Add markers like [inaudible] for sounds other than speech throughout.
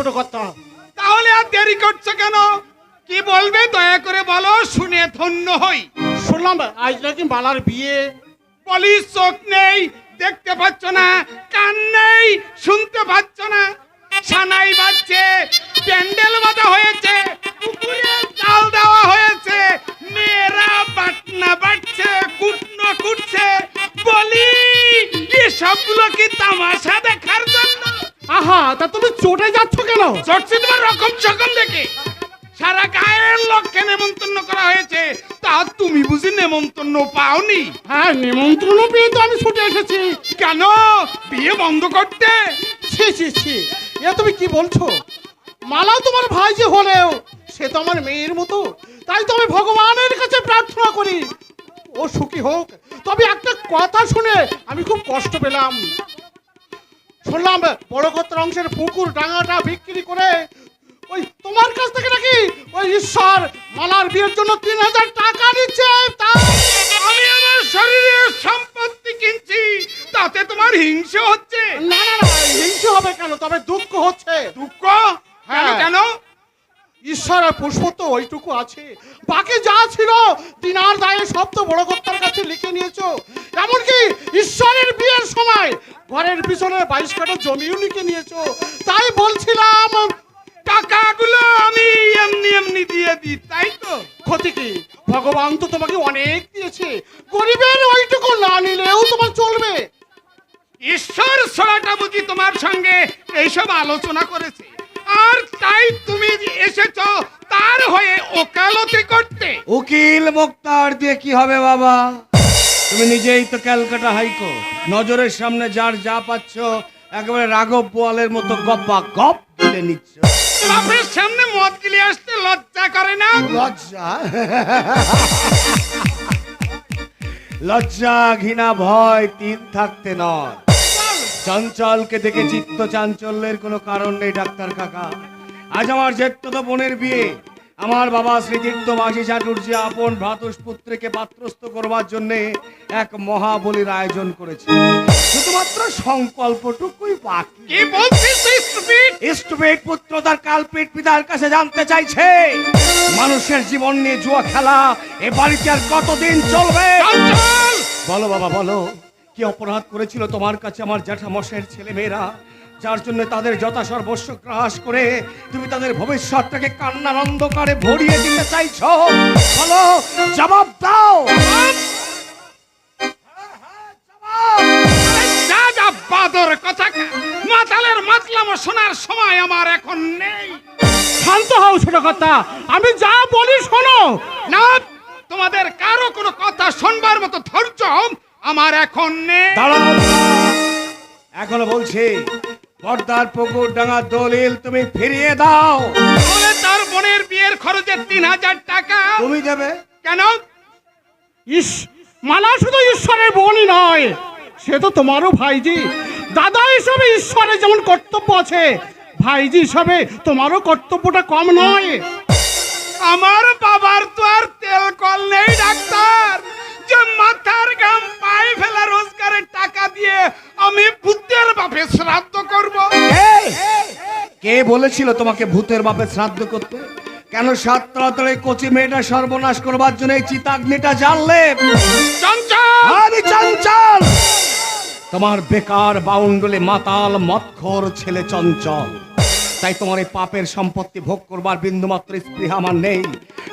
ছোট কর্তা তাহলে আর দেরি করছ কেন? কি বলবে দয়া করে বলো শুনে ধন্য হই। শুনলাম আজ নাকি মালার বিয়ে। বলিস চোখ নেই দেখতে পাচ্ছ না কান নেই শুনতে পাচ্ছ না। সানাই বাজছে প্যান্ডেল বাঁধা হয়েছে পুকুরে জাল দেওয়া হয়েছে মেয়েরা বাটনা বাটছে কুটনো কুটছে। বলি এসবগুলো কি তামাশা দেখার জন্য? আহা তা তুমি চটে যাচ্ছ কেন? চটছে তোমার রকম সকম দেখে। সারা গায়ের লোককে নেমন্তন্ন করা হয়েছে। তা তুমি বুঝি নেমন্তন্ন পাওনি? হ্যাঁ নিমন্ত্রণ পেয়ে তো আমি ছুটে এসেছি। কেন? বিয়ে বন্ধ করতে? ছি ছি ছি। এ তুমি কি বলছো? মালা তোমার ভাই যে হলেও সে তো আমার মেয়ের মতো। তাই তো আমি ভগবানের কাছে প্রার্থনা করি। ও সুখী হোক। তবে একটা কথা শুনে আমি খুব কষ্ট পেলাম। শুনলাম বড় অংশের পুকুর ডাঙাটা বিক্রি করে ওই তোমার কাছ থেকে নাকি ওই ঈশ্বর মালার বিয়ের জন্য তিন হাজার টাকা নিচ্ছে। আমি আমার শরীরের সম্পত্তি কিনছি তাতে তোমার হিংসে হচ্ছে। না না না হিংসে হবে কেন? তবে দুঃখ হচ্ছে। দুঃখ? হ্যাঁ। কেন? ঈশ্বরের পুষ্প তো ওইটুকু আছে। বাকি যা ছিল, দিনার দায়ে সব তো বড় কর্তার কাছে লিখে নিয়েছো। এমনকি ঈশ্বরের বিয়ের সময় ঘরের পিছনে বাইশ কাটা জমিও লিখে নিয়েছো। তাই বলছিলাম, টাকাগুলো আমি এমনি এমনি দিয়ে দিই, তাই তো? ক্ষতি কি? ভগবান তো তোমাকে অনেক দিয়েছে। গরিবের ওইটুকু না নিলেও তোমার চলবে। ঈশ্বর ছড়াটা বুঝি তোমার সঙ্গে এইসব আলোচনা করেছে? আর তাই তুমি এসেছ তার হয়ে ওকালতি করতে। উকিল মোক্তার দিয়ে কি হবে বাবা? তুমি নিজেই তো ক্যালকাটা হাইকোর্ট। নজরের সামনে যার যা পাচ্ছ একেবারে রাঘব বোয়ালের মতো গপ্পা গপ বলে নিচ্ছ। বাপের সামনে মদ গিলে আসতে লজ্জা করে না? লজ্জা? লজ্জা ঘৃণা ভয় তিন থাকতে নয়। চঞ্চলকে দেখে চিত্ত চাঞ্চল্যের কোনো কারণ নেই ডাক্তার কাকা। আজ আমার জেঠত বোনের বিয়ে। আমার বাবা শ্রীতীর্থ মাঝি চাটুর্যে আপন ভ্রাতুষ্পুত্রকে পাত্রস্থ করবার জন্য এক মহাবলীর আয়োজন করেছে। শুধুমাত্র সংকল্পটুকুই বাকি। কি বলছিস পুত্র তার কালপিট পিতার কাছে জানতে চাইছে। মানুষের জীবন নিয়ে জুয়া খেলা এ বাড়িতে আর কতদিন চলবে? বলো বাবা বলো। কি অপরাধ করেছিল তোমার কাছে আমার জ্যাঠামশের ছেলে মেয়েরা? যার জন্য তাদের যথা সর্বস্ব গ্রাস করে তুমি তাদের ভবিষ্যৎটাকে কান্নার অন্ধকারে ভরিয়ে দিতে চাইছো। বলো জবাব দাও। যা যা বাদর কথা মাতালের মাতলাম শোনার সময় আমার এখন নেই। শান্ত হও ছোট কর্তা আমি যা বলি শোনো। না তোমাদের কারও কোনো কথা শুনবার মতো ধৈর্য আমার এখন নেই। দাঁড়াও। এখনও বলছি পর্দার পুকুর ডাঙা দলিল তুমি ফিরিয়ে দাও। তাহলে তার বোনের বিয়ের খরচে তিন হাজার টাকা। তুমি দেবে? কেন? ইস মালা শুধু ঈশ্বরের বোনই নয় সে তো তোমারও ভাইজি। দাদা হিসাবে ঈশ্বরের যেমন কর্তব্য আছে ভাইজি হিসাবে তোমারও কর্তব্যটা কম নয়। আমার বাবার তো আর তেল কল নেই ডাক্তার। যে মাথার গাম পায়ে ফেলা রোজগারের টাকা দিয়ে আমি বুদ্ধের বাপে শ্রাদ্ধ করব। কে বলেছিল তোমাকে ভূতের বাপে শ্রাদ্ধ করতে? কেন সাত তাড়াতাড়ি কচি মেয়েটা সর্বনাশ করবার জন্য এই চিতাগ্নিটা জ্বাললে আমি চঞ্চল! তোমার বেকার বাউন্ডলে মাতাল মৎখর ছেলে চঞ্চল। তাই তোমার এই পাপের সম্পত্তি ভোগ করবার বিন্দুমাত্র স্পৃহা আমার নেই।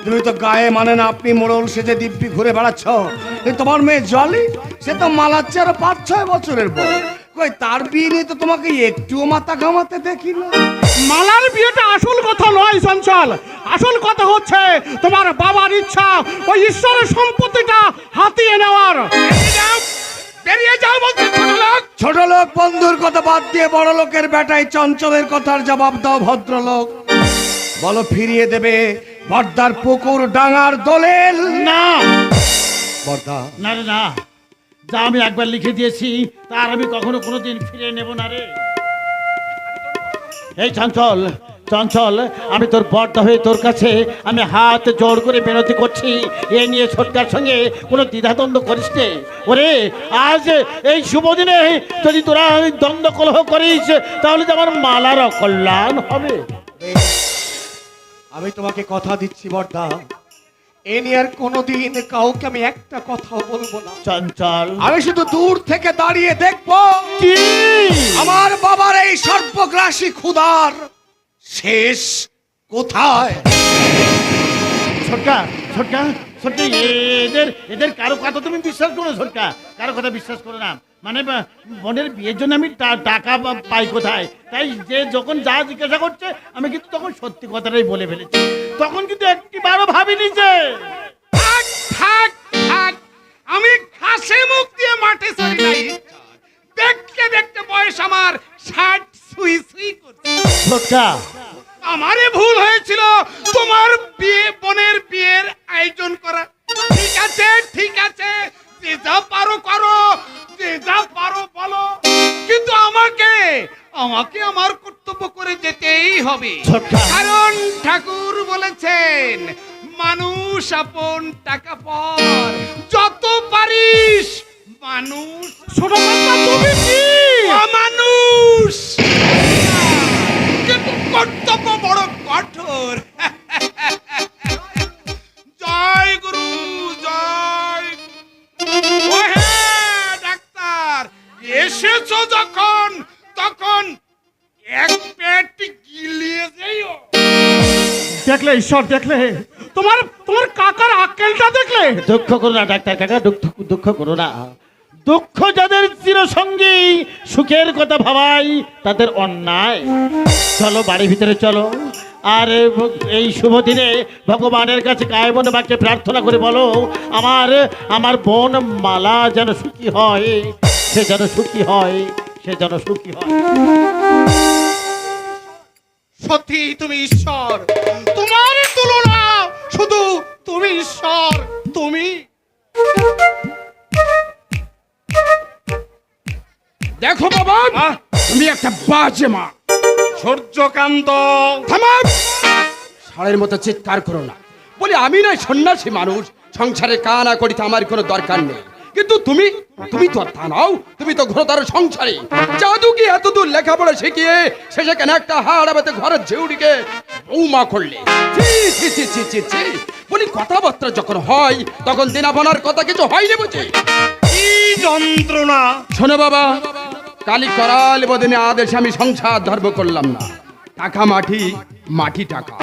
তুমি তো গায়ে মানে না, আপনি মোড়ল সেজে দিব্যি ঘুরে বেড়াচ্ছ। তোমার মেয়ে জলি, সে তো মালাচ্ছে আরও পাঁচ ছয় বছরের বউ। কই, তার বিয়ে নিয়ে তো তোমাকে একটুও মাথা ঘামাতে দেখি না। মালার বিয়েটা আসল কথা নয়, চঞ্চল। আসল কথা হচ্ছে, তোমার বাবার ইচ্ছা, ওই ঈশ্বরের সম্পত্তিটা হাতিয়ে নেওয়ার। বেরিয়ে যাও বলছি ছোট লোক। ছোট লোক বন্ধুর কথা বাদ দিয়ে বড় লোকের বেটায় চঞ্চলের কথার জবাব দাও ভদ্রলোক। বলো ফিরিয়ে দেবে বর্দার পুকুর ডাঙার দোলেল? না। বর্দা। না রে না। যা আমি একবার লিখে দিয়েছি তার আমি কখনো কোনোদিন ফিরে নেব না রে। এই চঞ্চল চঞ্চল, আমি তোর বর্দা হয়ে তোর কাছে আমি হাত জোর করে বিনতি করছি। এ নিয়ে সরকার সঙ্গে কোনো দ্বিধাদ্বন্দ্ব করিস নে। ওরে, আজ এই শুভ দিনে যদি তোরা দ্বন্দ্ব কলহ করিস, তাহলে তো আমার মালার কল্যাণ হবে। আমি তোমাকে কথা দিচ্ছি বর্দা। এ নিয়ে আর কোনোদিন কাউকে আমি একটা কথাও বলব না। চঞ্চল। আমি শুধু দূর থেকে দাঁড়িয়ে দেখব কি? আমার বাবার এই সর্বগ্রাসী ক্ষুধার শেষ কোথায়? এদের এদের কারও কথা তুমি বিশ্বাস করো ছোটকা। কারও কথা বিশ্বাস করো না। মানে বোনের বিয়ের জন্য আমি টাকা পাই কোথায়? তাই যে যখন যা জিজ্ঞাসা করছে আমি কিন্তু তখন সত্যি কথাটাই বলে ফেলেছি। তখন কিন্তু একটি বারো ভাবিনি যে থাক থাক আমি ঘাসে মুখ দিয়ে মাঠে সরি নাই। দেখতে দেখতে বয়স আমার ষাট সুই সুই করছে। আমারে ভুল হয়েছিল তোমার বিয়ে বোনের বিয়ের আয়োজন করা। ঠিক আছে ঠিক আছে যে যা পারো করো যে যা পারো বলো। কিন্তু আমাকে আমাকে আমার কর্তব্য করে যেতেই হবে। কারণ ঠাকুর বলেছেন মানুষ আপন টাকা পর যত পারিস মানুষ ছোট তুমি কি? মানুষ কিন্তু কর্তব্য এসেছ যখন তখন এক পেট গিলিয়ে যেও। দেখলে ঈশ্বর দেখলে। তোমার তোমার কাকার আক্কেলটা দেখলে? দুঃখ করো না ডাক্তার কাকা দুঃখ দুঃখ করো না। দুঃখ যাদের চিরসঙ্গী সুখের কথা ভাবাই তাদের অন্যায়। চলো বাড়ির ভিতরে চলো। আর এই শুভ দিনে ভগবানের কাছে গায়ে মনে বাক্যে প্রার্থনা করে বলো আমার আমার বোন মালা যেন সুখী হয়। সে যেন সুখী হয় সে যেন সুখী হয়। সত্যি তুমি ঈশ্বর। তোমার তুলনা শুধু তুমি ঈশ্বর তুমি। দেখো বাবা তুমি একটা বাজে মা। সূর্যকান্ত। থামাও ষাঁড়ের মতো চিৎকার করো না। বলি আমি নয় সন্ন্যাসী মানুষ। সংসারে কানা করিতে আমার কোনো দরকার নেই। কিন্তু তুমি তুমি তো আর তা নাও তুমি তো ঘোরতার সংসারী। জাদু কি এত দূর লেখাপড়া শিখিয়ে শেষে কেন একটা হাড় আবাতে ঘরের ঝেউড়িকে বৌমা করলে। বলি কথাবার্তা যখন হয় তখন দিনাবনার কথা কিছু হয়নি বুঝি? যন্ত্রণা। শোনো বাবা কালি করাল বদিনে আদেশে আমি সংসার ধর্ম করলাম না। টাকা মাটি মাটি টাকা।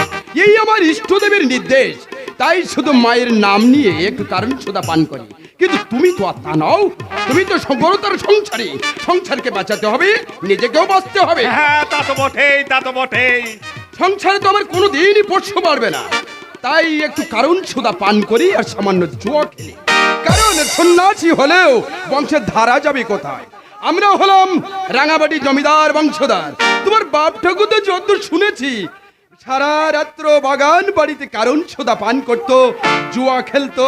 এই আমার ইষ্টদেবের নির্দেশ। তাই শুধু মায়ের নাম নিয়ে একটু কারণ সুদা পান করি। কিন্তু তুমি তো আর তা নাও তুমি তো সগরতার সংসারী। সংসারকে বাঁচাতে হবে নিজেকেও বাঁচতে হবে। হ্যাঁ তা তো বটেই তা তো বটেই। সংসারে তো আমার কোনো দিনই পোষ্য পারবে না। তাই একটু কারণ সুদা পান করি আর সামান্য জুয়া খেলি। কারণ সন্ন্যাসী হলেও বংশের ধারা যাবে কোথায়? আমরা হলাম রাঙাবাটি জমিদার বংশধার। তোমার বাপ ঠাকুর তো যত শুনেছি সারা রাত্র বাগান বাড়িতে কারণ সোদা পান করতো জুয়া খেলতো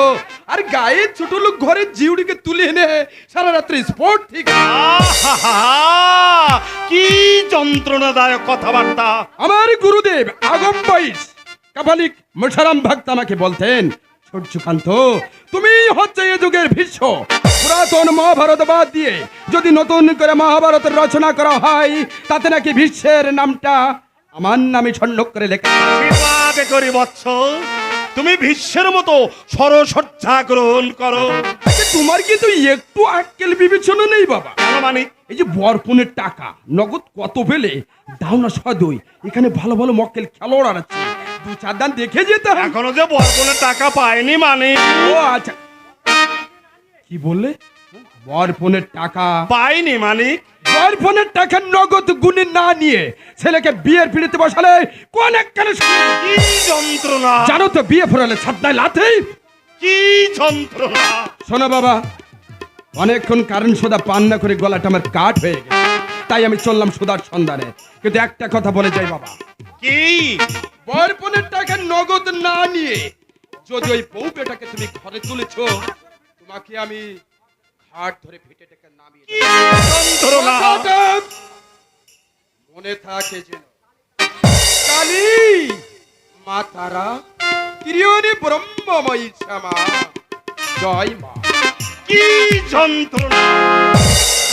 আর গায়ে ছোট লোক ঘরের জিউড়িকে তুলে এনে সারা রাত্রি স্পোর্ট ঠিক কি যন্ত্রণাদায়ক কথাবার্তা। আমার গুরুদেব আগম বাইশ কাপালিক মোশারাম ভক্ত আমাকে বলতেন সূর্যকান্ত তুমি হচ্ছে এ যুগের ভীষ্ম। পুরাতন মহাভারত বাদ দিয়ে যদি নতুন করে মহাভারতের রচনা করা হয় তাতে নাকি ভীষ্মের নামটা আমার নামে ছন্নক করে লেখা। আশীর্বাদ করি বৎস। তুমি ভীষ্মের মতো সরসজ্জা গ্রহণ করো। আচ্ছা, তোমার কিন্তু একটু আক্কেল বিবেচনা নেই বাবা। মানে? এই যে বরপুনের টাকা নগদ কত পেলে? দাও না সদই এখানে ভালো ভালো মক্কেল খেলোয়াড় আছে। দু চার দান দেখে যেতে এখনও যে বরকনের টাকা পায়নি মানে? ও আচ্ছা। কি বললে? বরপুনের টাকা। পাইনি মানে? বর ফোনের টাকা নগদ গুণে না নিয়ে ছেলেকে বিয়ের পিড়িতে বসালে কোন একখানে কি যন্ত্রণা? জানো তো বিয়ে ফোরালে ছাদনায় লাথেই কি যন্ত্রণা? শোনো বাবা অনেকক্ষণ কারণ সোদা পান না করে গলাটা আমার কাঠ হয়ে গেছে। তাই আমি চললাম সোদার সন্ধানে। কিন্তু একটা কথা বলে যাই বাবা। কি? বরপনের টাকা নগদ না নিয়ে যদি ওই বউ বেটাকে তুমি ঘরে তুলেছো তোমাকে আমি ঘাট ধরে ফেটে টেকে নামিয়ে মনে থাকে যেন কালী মা তারা ত্রিয়নি ব্রহ্মময়ী শ্যামা। জয় মা। কি যন্ত্রণা।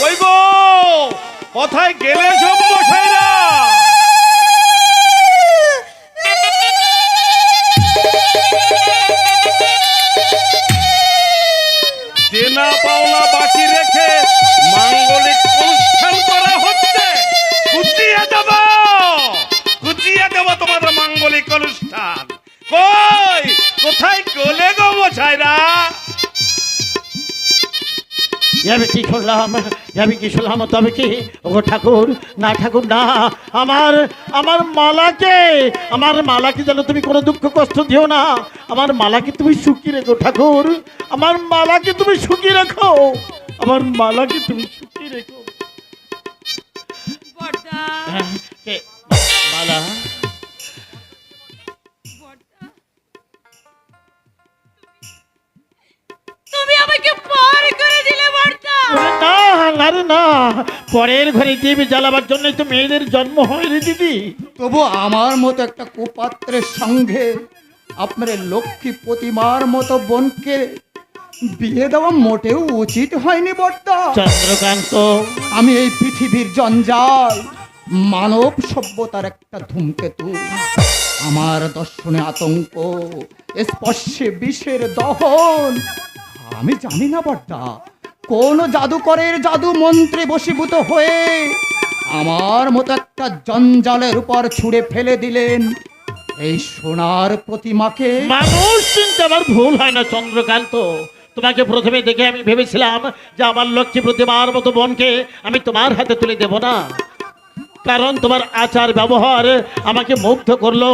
ওই গো কোথায় গেলে সব মশাইরা [laughs] দেনা পাওনা বাকি রেখে মাঙ্গলিক অনুষ্ঠান করা হচ্ছে। গুছিয়ে দেব গুছিয়ে দেব তোমাদের মাঙ্গলিক অনুষ্ঠান। কই? কোথায় গলে গো মশাইরা? আমি কি শুনলাম আমি কি শুনলাম? তবে কি? ও ঠাকুর না ঠাকুর না। আমার আমার মালাকে আমার মালাকে যেন তুমি কোনো দুঃখ কষ্ট দিও না। আমার মালাকে তুমি সুখী রেখো ঠাকুর। আমার মালাকে তুমি সুখী রেখো। আমার মালাকে তুমি সুখী রেখো। হ্যাঁ, মালা? তুমি আমাকে পার করে দিলে বর্দা না আরে না। পরের ঘরে জ্বালাবার জন্যই তো মেয়েদের জন্ম হয় রে দিদি। তবু আমার মতো একটা কুপাত্রের সঙ্গে আপনার লক্ষ্মী প্রতিমার মতো বোনকে বিয়ে দেওয়া মোটেও উচিত হয়নি বর্তা। চন্দ্রকান্ত। আমি এই পৃথিবীর জঞ্জাল মানব সভ্যতার একটা ধূমকেতু। আমার দর্শনে আতঙ্ক স্পর্শে বিষের দহন আমি জানি না বর্দা কোন জাদুকরের জাদু মন্ত্রে বশীভূত হয়ে আমার মতো একটা জঞ্জালের উপর ছুঁড়ে ফেলে দিলেন। এই সোনার প্রতিমাকে মানুষ চিনতে আমার ভুল হয় না, চন্দ্রকান্ত। তোমাকে প্রথমে দেখে আমি ভেবেছিলাম যে আমার লক্ষ্মী প্রতিমার মতো বোনকে আমি তোমার হাতে তুলে দেব না। কারণ তোমার আচার ব্যবহার আমাকে মুগ্ধ করল।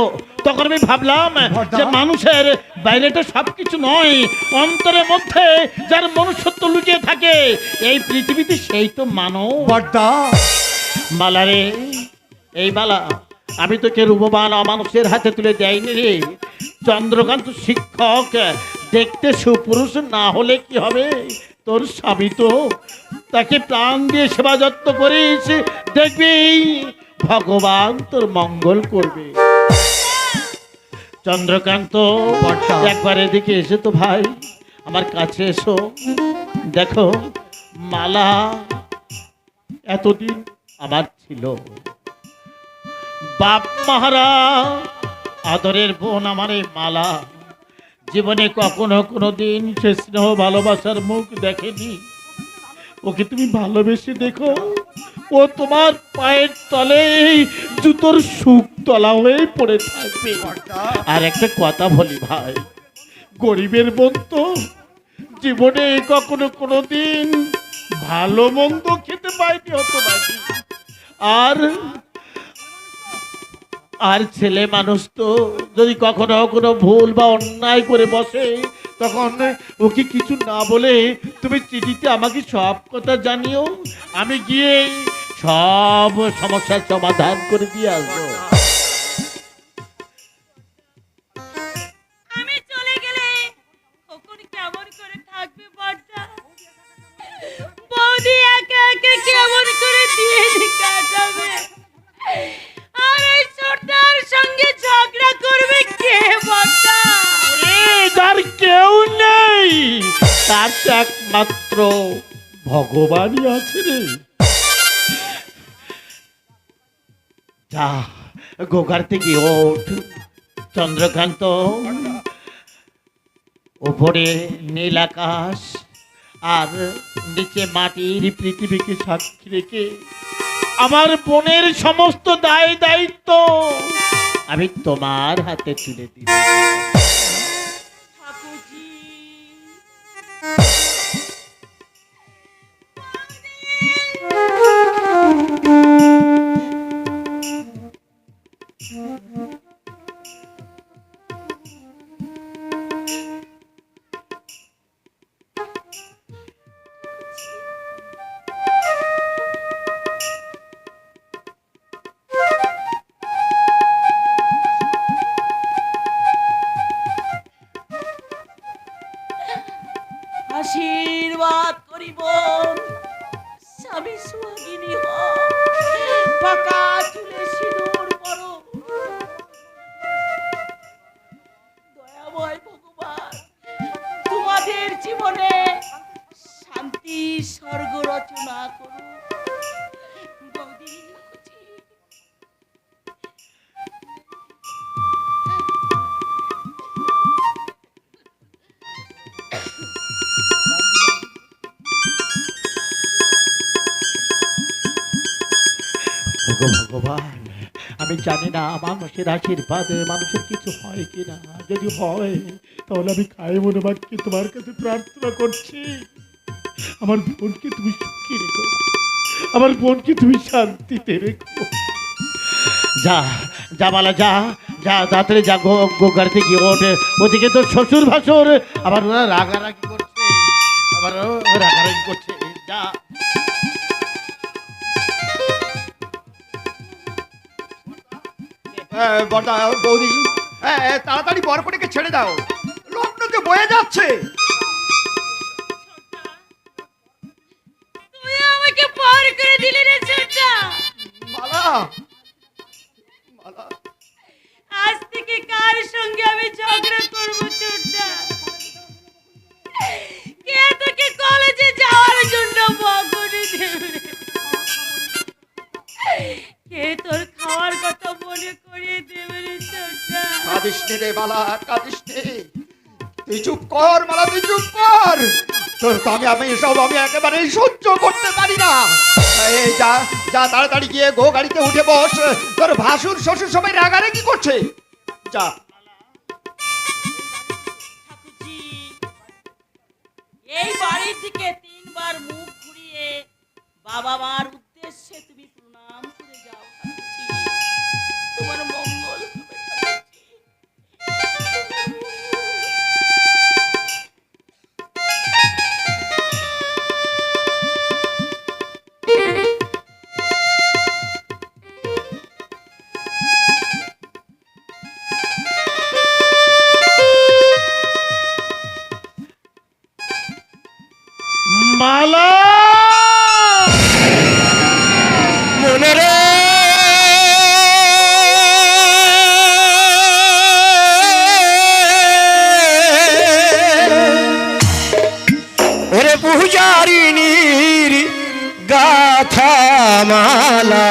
তখন আমি ভাবলাম যে মানুষের বাইরেটা সবকিছু নয় অন্তরের মধ্যে যার মনুষ্যত্ব লুকিয়ে থাকে এই পৃথিবীতে সেই তো মানব বর্দা মালা রে এই মালা আমি তোকে রূপবান অমানুষের হাতে তুলে দেয়নি রে। চন্দ্রকান্ত শিক্ষক দেখতে সুপুরুষ না হলে কি হবে? তোর স্বামী তো তাকে প্রাণ দিয়ে সেবা যত্ন করিস দেখবি? ভগবান তোর মঙ্গল করবে। চন্দ্রকান্ত একবার এদিকে এসে তো ভাই আমার কাছে এসো। দেখো মালা এতদিন আমার ছিল। বাপ মাহারা আদরের বোন আমার এই মালা জীবনে কখনো কোনো দিন সে স্নেহ ভালোবাসার মুখ দেখেনি। ওকে তুমি ভালোবেসে দেখো, ও তোমার পায়ের তলে জুতোর সুখ তলা হয়ে পড়ে থাকবে। আর একটা কথা বলি ভাই, গরিবের বোন তো জীবনে কখনো কোনো দিন ভালো মন্দ খেতে অত নাকি আর আর ছেলে মানুষ তো যদি কখনো কোনো ভুল বা অন্যায় করে বসে, তখন ওকে কিছু না বলে তুমি চিঠিতে আমাকে সব কথা জানিও। আমি গিয়ে সব সমস্যার সমাধান করে দিয়ে আসব। কেমন ছোটটার সঙ্গে ঝগড়া করবে কে বর্দা? এ, কেউ নেই। তার একমাত্র ভগবানই আছে রে। যা থেকে ওঠ। চন্দ্রকান্ত উপরে নীল আকাশ আর নিচে মাটির পৃথিবীকে সাক্ষী রেখে আমার বোনের সমস্ত দায় দায়িত্ব আমি তোমার হাতে তুলে দিই ঠাকুরজি। ভগবান। আমি জানি না মানুষের আশীর্বাদে মানুষের কিছু হয় কি না যদি হয়, তাহলে আমি খাই মনে বাক্যে তোমার কাছে প্রার্থনা করছি। আমার বোনকে তুমি সুখী রেখো। আমার বোনকে তুমি শান্তিতে রেখো। যা যা বালা, যা যা, তাড়াতাড়ি যা, গো গো গাড়িতে গিয়ে ওঠে। ওদিকে তোর শ্বশুর ভাসুর আবার ওরা রাগারাগি করছে। আবার রাগারাগি করছে। যা। বড়দা বৌদি তাড়াতাড়ি বরকটিকে ছেড়ে দাও। লগ্ন যে বয়ে যাচ্ছে। আমাকে পার করে দিলে রে মালা তোর তো আমি আমি সব আমি একেবারে সহ্য করতে পারি না। এই যা যা তাড়াতাড়ি গিয়ে গো গাড়িতে উঠে বস। তোর ভাসুর শ্বশুর সবাই রাগারাগি করছে। যা। এই বাড়ি থেকে তিনবার মুখ ঘুরিয়ে বাবা মার উদ্দেশ্যে তুমি প্রণাম করে যাও তোমার মালা! মনে রে! ওরে পূজারিনীর গাথা মালা।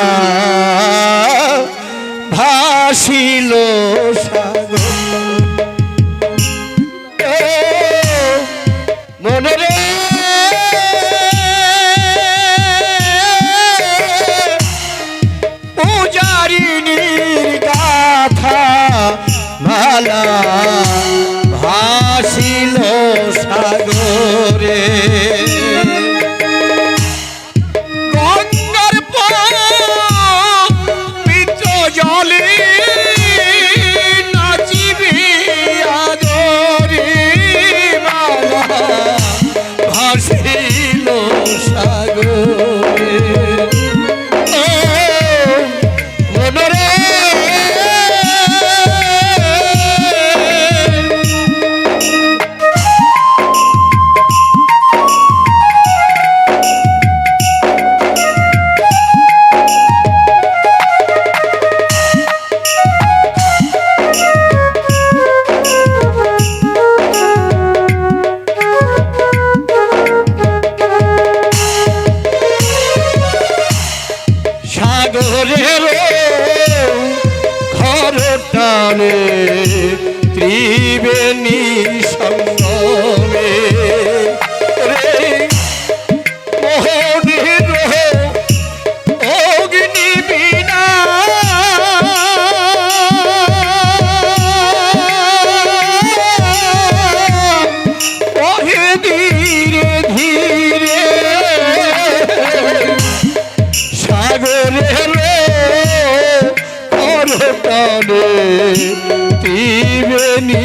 ত্রিবেণী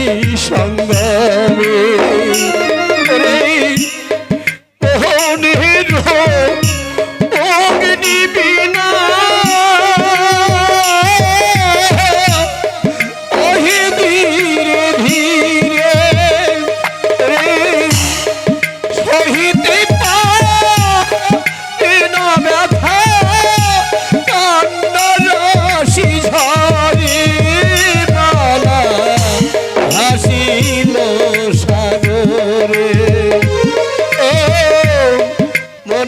সঙ্গমে ও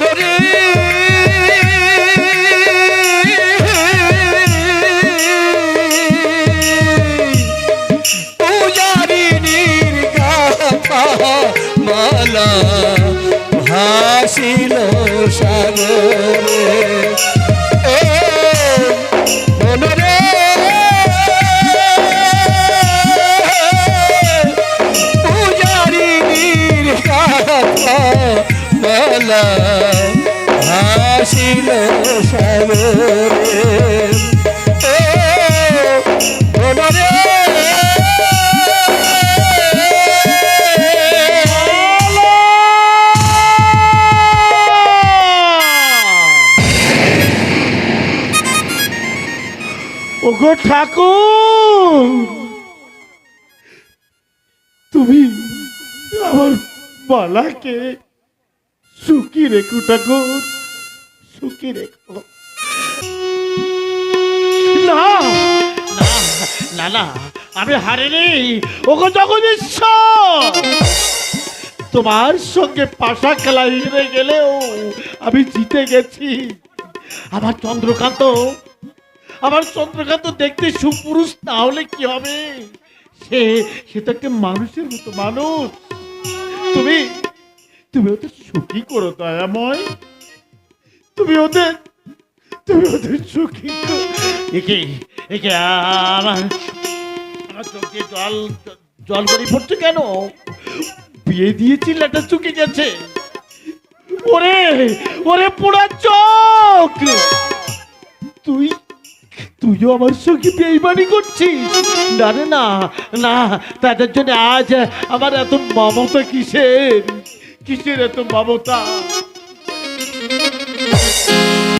মনরে মালা ভাসিল সাগরে। মালা ভাসিল সাগরে। ওগো ঠাকুর তুমি আমার মালাকে সুখী রেখো ঠাকুর, সুখী রেখো। না না না আমি হারিনি। ওগো জগদীশ্বর, তোমার সঙ্গে পাশা খেলা হেরে গেলেও আমি জিতে গেছি। আমার চন্দ্রকান্ত আমার চন্দ্রকান্ত দেখতে সুপুরুষ না হলে কি হবে? সে সে তো একটা মানুষের মতো মানুষ। তুমি তুমি ওদের সুখী করো, দয়াময়। তুমি ওদের তুমি ওদের সুখী একে একে আমার জল জল গড়ি পড়ছে কেন? বিয়ে দিয়েছি লেটা চুকে গেছে। ওরে ওরে পোড়া চোখ! তুই তুইও আমার সঙ্গে বেইমানি করছিস? না রে, না না, তাদের জন্য আজ আমার এত মমতা কিসের? কিসের এত মমতা